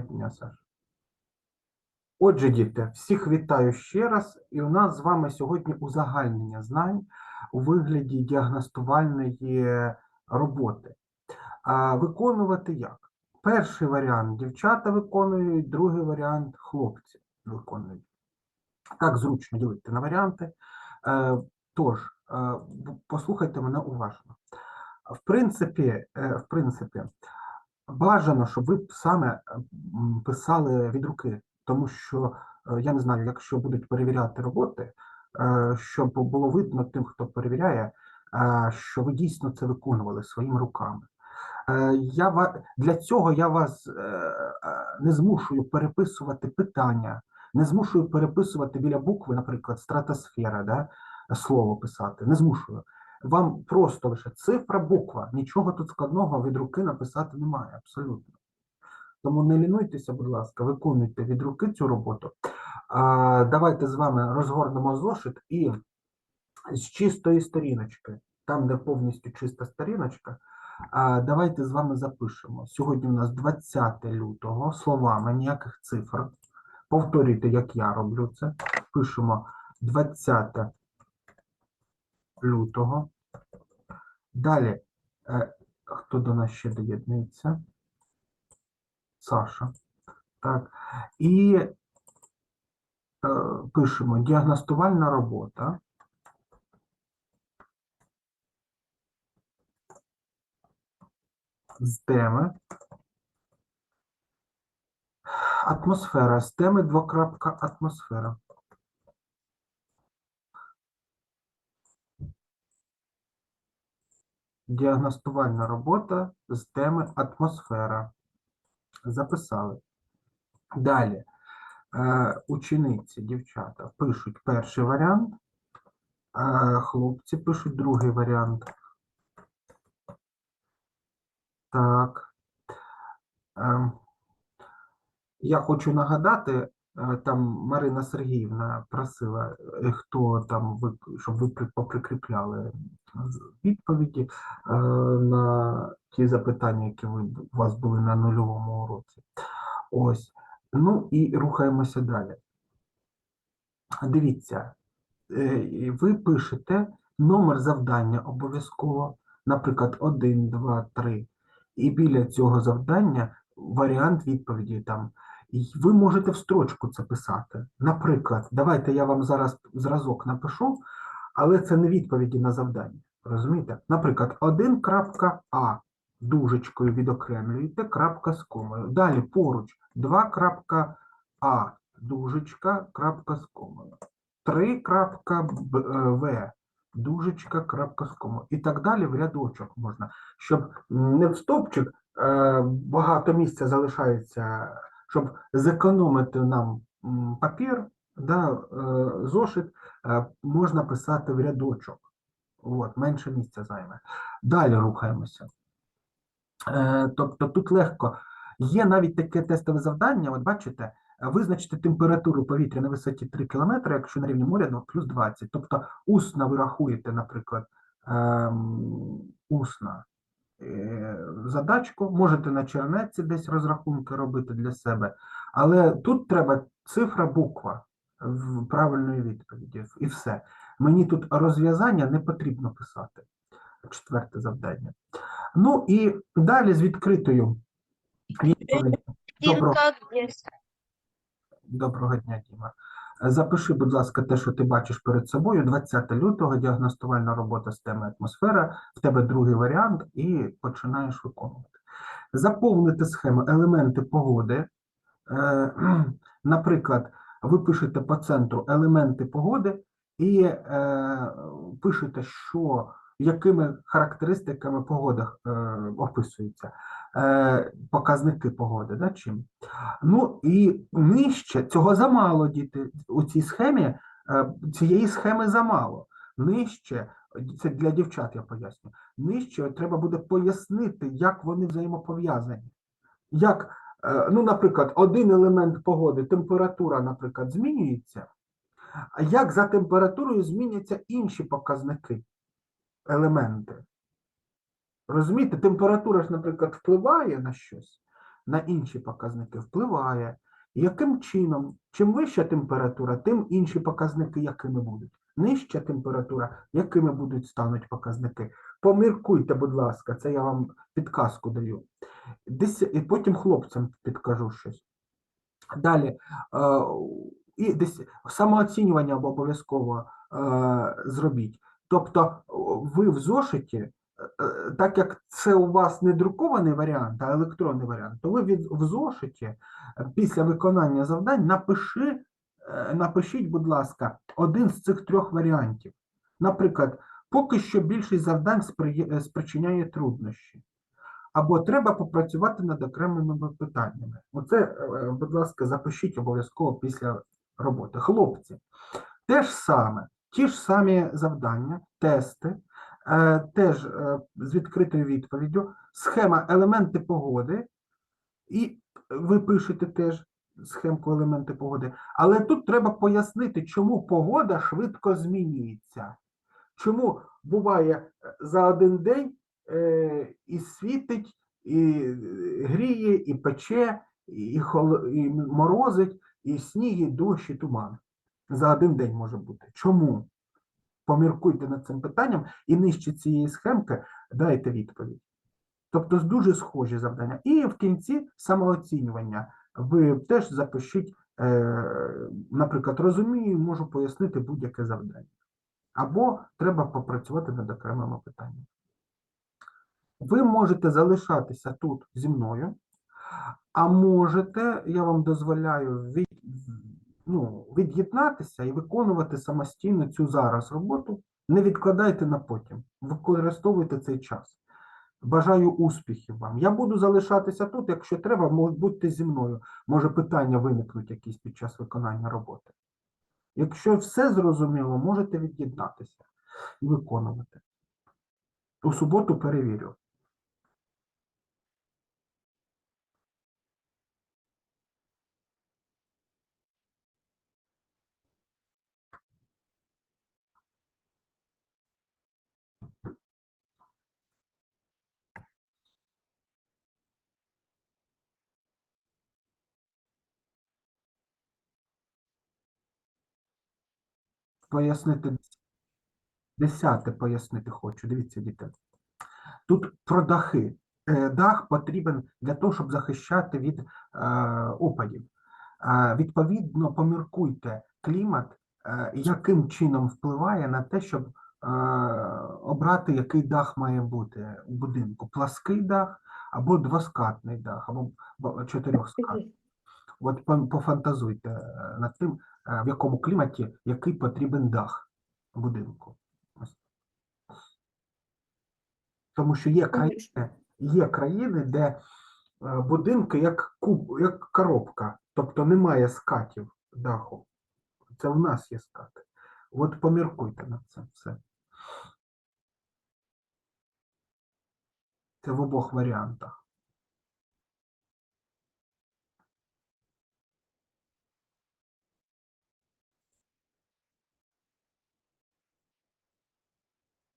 дня, Саш. Отже, діти, всіх вітаю ще раз, і у нас з вами сьогодні узагальнення знань у вигляді діагностувальної роботи. А виконувати як? Перший варіант дівчата виконують, другий варіант хлопці виконують. Так зручно ділити на варіанти. Е, Тож, е, послухайте мене уважно. В принципі, е, в принципі, бажано, щоб ви саме писали від руки, тому що е, я не знаю, якщо будуть перевіряти роботи, е, щоб було видно тим, хто перевіряє, е, що ви дійсно це виконували своїми руками. Е, Я для цього я вас е, е, не змушую переписувати питання, не змушую переписувати біля букви, наприклад, стратосфера, да, слово писати. Не змушую. Вам просто лише цифра, буква, нічого тут складного від руки написати немає, абсолютно. Тому не лінуйтеся, будь ласка, виконуйте від руки цю роботу. А, давайте з вами розгорнемо зошит і з чистої сторіночки, там, де повністю чиста сторіночка, а, давайте з вами запишемо. Сьогодні у нас 20 лютого, словами, ніяких цифр. Повторюйте, як я роблю це. Пишемо 20 лютого. Далі, е, хто до нас ще доєднується? Саша. Так. І е, пишемо діагностувальна робота. З теми. Атмосфера. З теми двокрапка атмосфера. Діагностувальна робота з теми атмосфера. Записали. Далі. Е, учениці, дівчата, пишуть перший варіант, е, хлопці пишуть другий варіант. Так. Ем, я хочу нагадати, там Марина Сергіївна просила, е, хто там, ви, щоб ви поприкріпляли відповіді е, на ті запитання, які ви, у вас були на нульовому уроці. Ось. Ну і рухаємося далі. Дивіться, е, ви пишете номер завдання обов'язково, наприклад, 1, 2, 3. І біля цього завдання варіант відповіді там. І ви можете в строчку це писати. Наприклад, давайте я вам зараз зразок напишу, але це не відповіді на завдання. Розумієте? Наприклад, 1.а дужечкою відокремлюєте, крапка з комою. Далі поруч 2.а дужечка, крапка з комою. 3.в дужечка, крапка з комою. І так далі в рядочок можна, щоб не в стовпчик е, багато місця залишається, щоб зекономити нам папір, да, е, зошит, е, можна писати в рядочок. От, менше місця займе. Далі рухаємося. Е, Тобто тут легко. Є навіть таке тестове завдання, от бачите, визначити температуру повітря на висоті 3 км, якщо на рівні моря, ну, плюс 20. Тобто усно ви рахуєте, наприклад, ем, усно е, задачку, можете на чернеці десь розрахунки робити для себе, але тут треба цифра, буква в правильної відповіді, і все. Мені тут розв'язання не потрібно писати. Четверте завдання. Ну і далі з відкритою відповіддю. Добро, как есть. доброго дня, Діма. Запиши, будь ласка, те, що ти бачиш перед собою. 20 лютого, діагностувальна робота з теми атмосфера. В тебе другий варіант, і починаєш виконувати. Заповнити схему елементи погоди. Е, Наприклад, ви пишете по центру елементи погоди і е, пишете, що якими характеристиками погода е, описується, е, показники погоди, да, чим. Ну і нижче цього замало, діти. У цій схемі е, цієї схеми замало. Нижче, це для дівчат я поясню. Нижче треба буде пояснити, як вони взаємопов'язані. Як, е, ну, наприклад, один елемент погоди, температура, наприклад, змінюється, а як за температурою зміняться інші показники, елементи. Розумієте, температура ж, наприклад, впливає на щось. на інші показники впливає. Яким чином? Чим вища температура, тим інші показники якими будуть. Нижча температура, якими будуть стануть показники. Поміркуйте, будь ласка, це я вам підказку даю. Десь, і потім хлопцям підкажу щось. Далі, е, і десь самооцінювання обов'язково е, зробіть. Тобто ви в зошиті, так як це у вас не друкований варіант, а електронний варіант, то ви від, в зошиті е, після виконання завдань напиши, е, напишіть, будь ласка, один з цих трьох варіантів. Наприклад, поки що більшість завдань е, спричиняє труднощі. Або треба попрацювати над окремими питаннями. Оце, е, будь ласка, запишіть обов'язково після роботи. Хлопці, те ж саме, ті ж самі завдання, тести, е, теж е, з відкритою відповіддю, схема елементи погоди, і ви пишете теж схемку елементи погоди. Але тут треба пояснити, чому погода швидко змінюється. Чому буває е, за один день е, і світить, і е, гріє, і пече, і, хол- і морозить, і сніг, і дощ, і туман. За один день може бути. Чому? Поміркуйте над цим питанням і нижче цієї схемки дайте відповідь. Тобто дуже схожі завдання. І в кінці самооцінювання. Ви теж запишіть, е, наприклад, розумію, можу пояснити будь-яке завдання. Або треба попрацювати над окремими питаннями. Ви можете залишатися тут зі мною, а можете, я вам дозволяю ну, від'єднатися і виконувати самостійно цю зараз роботу. Не відкладайте на потім, використовуйте цей час. Бажаю успіхів вам. Я буду залишатися тут, якщо треба, будьте зі мною. Може, питання виникнуть якісь під час виконання роботи. Якщо все зрозуміло, можете від'єднатися і виконувати. У суботу перевірю. Пояснити десяте пояснити хочу. Дивіться, діти. Тут про дахи. Е, Дах потрібен для того, щоб захищати від е, опадів. Е, відповідно, поміркуйте клімат, е, яким чином впливає на те, щоб е, обрати, який дах має бути у будинку: плаский дах або двоскатний дах, або чотирьохскатний. От пофантазуйте над тим, в якому кліматі який потрібен дах будинку. Тому що є країни, є країни, де е, будинки як куб, як коробка, тобто немає скатів даху. Це в нас є скати. От поміркуйте над цим все. Це в обох варіантах.